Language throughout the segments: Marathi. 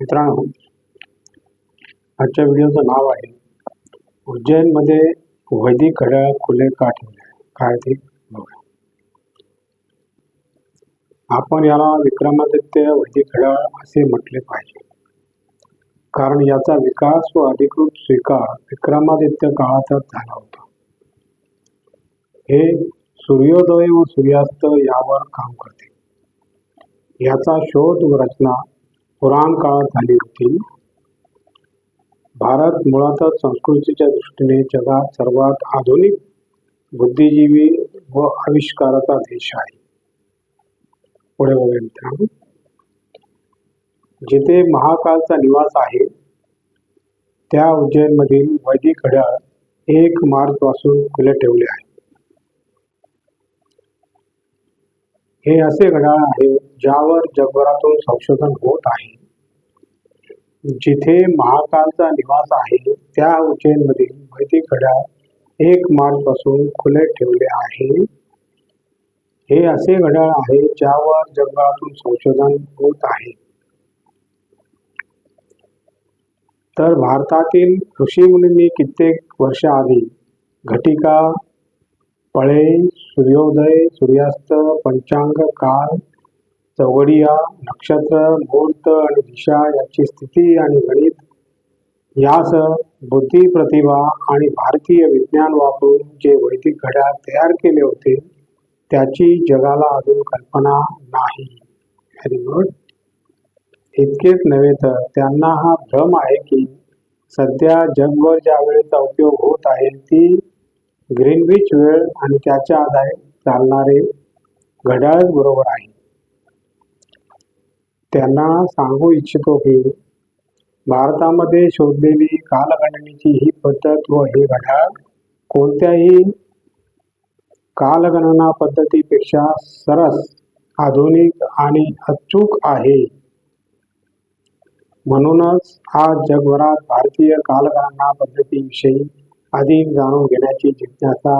मित्रांनो आजच्या व्हिडिओचं नाव आहे उज्जैनमध्ये वैदिक घड्याळ खुले का ठेवले काय ते बघा. आपण याला विक्रमादित्य वैदिक घड्याळ असे म्हटले पाहिजे. कारण याचा विकास व अधिकृत स्वीकार विक्रमादित्य काळातच झाला होता. हे सूर्योदय व सूर्यास्त यावर काम करते. याचा शोध व रचना पुराण काळात झाली होती भारत मुळातच संस्कृतीच्या दृष्टीने जगात सर्वात आधुनिक बुद्धिजीवी व आविष्काराचा देश आहे. पुढे बघा मित्रांनो. जिथे महाकालचा निवास आहे त्या उज्जैनमधील वैदिक घड्याळ एक मार्च पासून खुले ठेवले आहे. हे असे घड्याळ आहे ज्यावर जगभरातून संशोधन होत आहे. जिथे महाकालचा निवास आहे त्या उज्जैनमधील वैदिक घड्याळ एक मार्च पासून खुले ठेवले आहे. हे असे घड्याळ आहे ज्यावर जगभरातून संशोधन होत आहे. तर भारतातील ऋषीमुनींनी कित्येक वर्षाआधी घटिका पळे सूर्योदय सूर्यास्त पंचांग काल चौघडिया नक्षत्र मुहूर्त आणि दिशा याची स्थिती आणि गणित यासह बुद्धी प्रतिभा आणि भारतीय विज्ञान वापरून जे वैदिक घड्याळ तयार केले होते त्याची जगाला अजून कल्पना नाही. व्हेरी गुड इतकेच नव्हे तर त्यांना हा भ्रम आहे की सध्या जगभर ज्या वेळेचा उपयोग होत आहे ती ग्रीनविच वेळ आणि त्याच्या आधारे चालणारे घड्याळ बरोबर आहे. त्यांना सांगू इच्छितो की भारतामध्ये शोधलेली कालगणनेची ही पद्धत व हे घड्याळ कोणत्याही कालगणना पद्धतीपेक्षा सरस आधुनिक आणि अचूक आहे. म्हणूनच आज जगभरात भारतीय कालगणना पद्धतीविषयी अधिक जाणून घेण्याची जिज्ञासा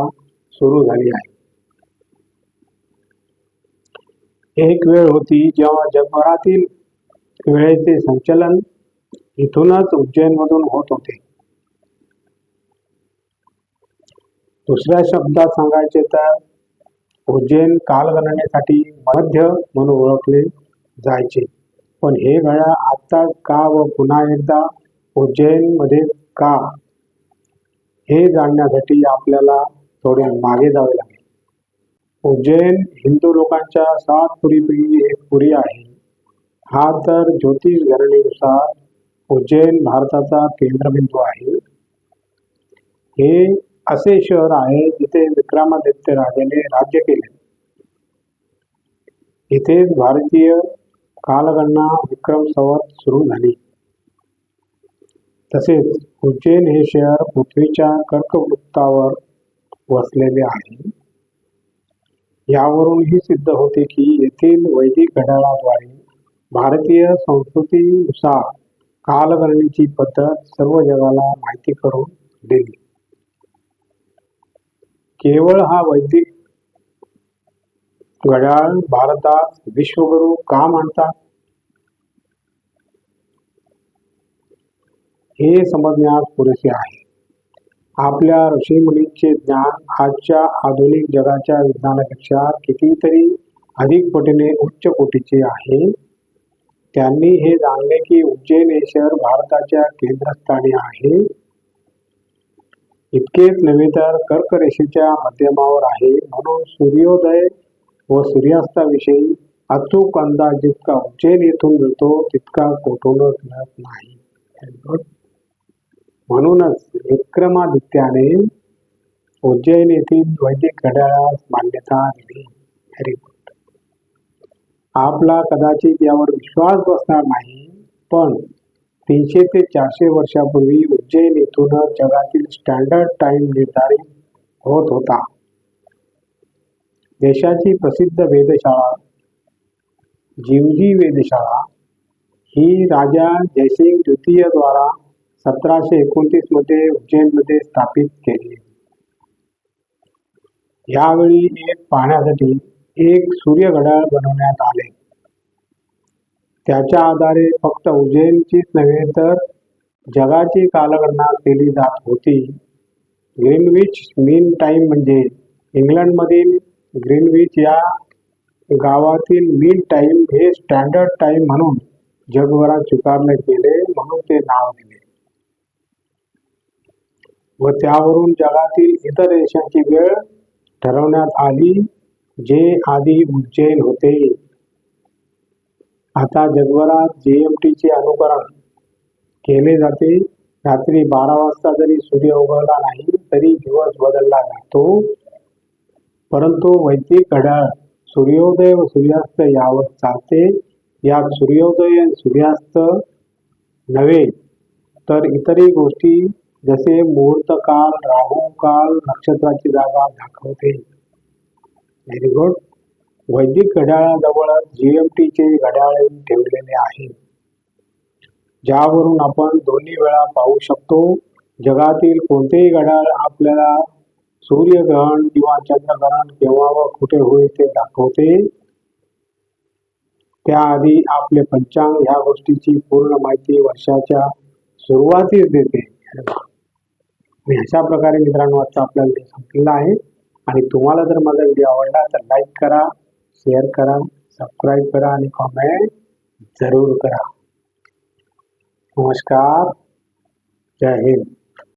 सुरू झाली आहे. एक वेळ होती जेव्हा जगभरातील वेळेचे संचलन इथूनच उज्जैनमधून होत होते. दुसऱ्या शब्दात सांगायचे तर उज्जैन कालगणनेसाठी मध्य म्हणून ओळखले जायचे. पण हे गळ्या आता का व पुन्हा एकदा उज्जैनमध्ये का हे जाणण्यासाठी आपल्याला थोडे मागे जावे लागेल. उज्जैन हिंदू लोकांच्या सात पुरीपैकी एक पुरी आहे. हा तर ज्योतिष गणनेनुसार उज्जैन भारताचा केंद्रबिंदू आहे. हे असे शहर आहे जिथे विक्रमादित्य राजाने राज्य केले. इथेच भारतीय कालगणना विक्रम संवत सुरू झाली. तसेच उज्जैन हे शहर पृथ्वीच्या कर्कवृत्तावर वसलेले आहे. यावरूनही सिद्ध होते की येथील वैदिक घड्याळाद्वारे भारतीय संस्कृतीनुसार कालगणनेची पद्धत सर्व जगाला माहिती करून दिली. केवळ हा वैदिक घड्याळ भारतात विश्वगुरु का मानतात हे समजण्यास पुरेसे आहे. आपल्या ऋषीमुनींचे ज्ञान आजच्या आधुनिक जगाच्या विज्ञानापेक्षा कितीतरी अधिक पटीने उच्च कोटीचे आहे. त्यांनी हे जाणले की उज्जैन हे शहर भारताच्या केंद्रस्थानी आहे. इतकेच नव्हे तर कर्क रेषेच्या आहे. म्हणून सूर्योदय व सूर्यास्ताविषयी अचूक अंदाज जितका उज्जैन येथून मिळतो तितका कोठूनच मिळत नाही. म्हणूनच विक्रमादित्याने उज्जैन येथील वैदिक घड्याळास मान्यता दिली. व्हेरी आपला कदाचित यावर विश्वास बसणार नाही पण तीनशे ते चारशे वर्षापूर्वी उज्जैन येथूनच जगातील स्टँडर्ड टाइम निर्धारित होत होता. देशाची प्रसिद्ध वेधशाळा जीवजी वेधशाळा ही राजा जयसिंग द्वितीयद्वारा सतराशे एकोणतीसमध्ये उज्जैनमध्ये स्थापित केली. यावेळी एक पाहण्यासाठी एक सूर्य घड्याळ बनवण्यात आले. त्याच्या आधारे फक्त उज्जैनचीच नव्हे तर जगाची कालगणना केली जात होती. ग्रीनविच मीन टाईम म्हणजे इंग्लंडमधील ग्रीनविच या गावातील मीन टाईम हे स्टँडर्ड टाईम म्हणून जगभरात स्वीकारले गेले म्हणून ते नाव दिले. व त्यावरून जगातील इतर देशांची वेळ ठरवण्यात आली जे आधी उज्जैन होते. आता जगभरात जीएमटीचे अनुकरण केले जाते. रात्री बारा वाजता जरी सूर्य उगवला नाही तरी दिवस बदलला जातो. परंतु वैदिक घड्याळ सूर्योदय व सूर्यास्त यावर चालते. यात सूर्योदय सूर्यास्त नव्हे तर इतरही गोष्टी जसे मुहूर्त काल राहू काल नक्षत्राची जागा दाखवते. व्हेरी गुड वैदिक घड्याळाजवळच जीएमटीचे घड्याळही ठेवलेले आहे. ज्यावरून आपण दोन्ही वेळा पाहू शकतो जगातील कोणतेही घड्याळ आपल्याला सूर्यग्रहण किंवा चंद्रग्रहण केव्हा व कुठे होईल ते दाखवते. त्याआधी आपले पंचांग ह्या गोष्टीची पूर्ण माहिती वर्षाच्या सुरुवातीस देते. आणि अशा प्रकारे मित्रांनो आजचा आपला व्हिडिओ संपलेला आहे. आणि तुम्हाला जर माझा व्हिडिओ आवडला तर लाईक करा शेअर करा सबस्क्राईब करा आणि कॉमेंट जरूर करा. नमस्कार. जय हिंद.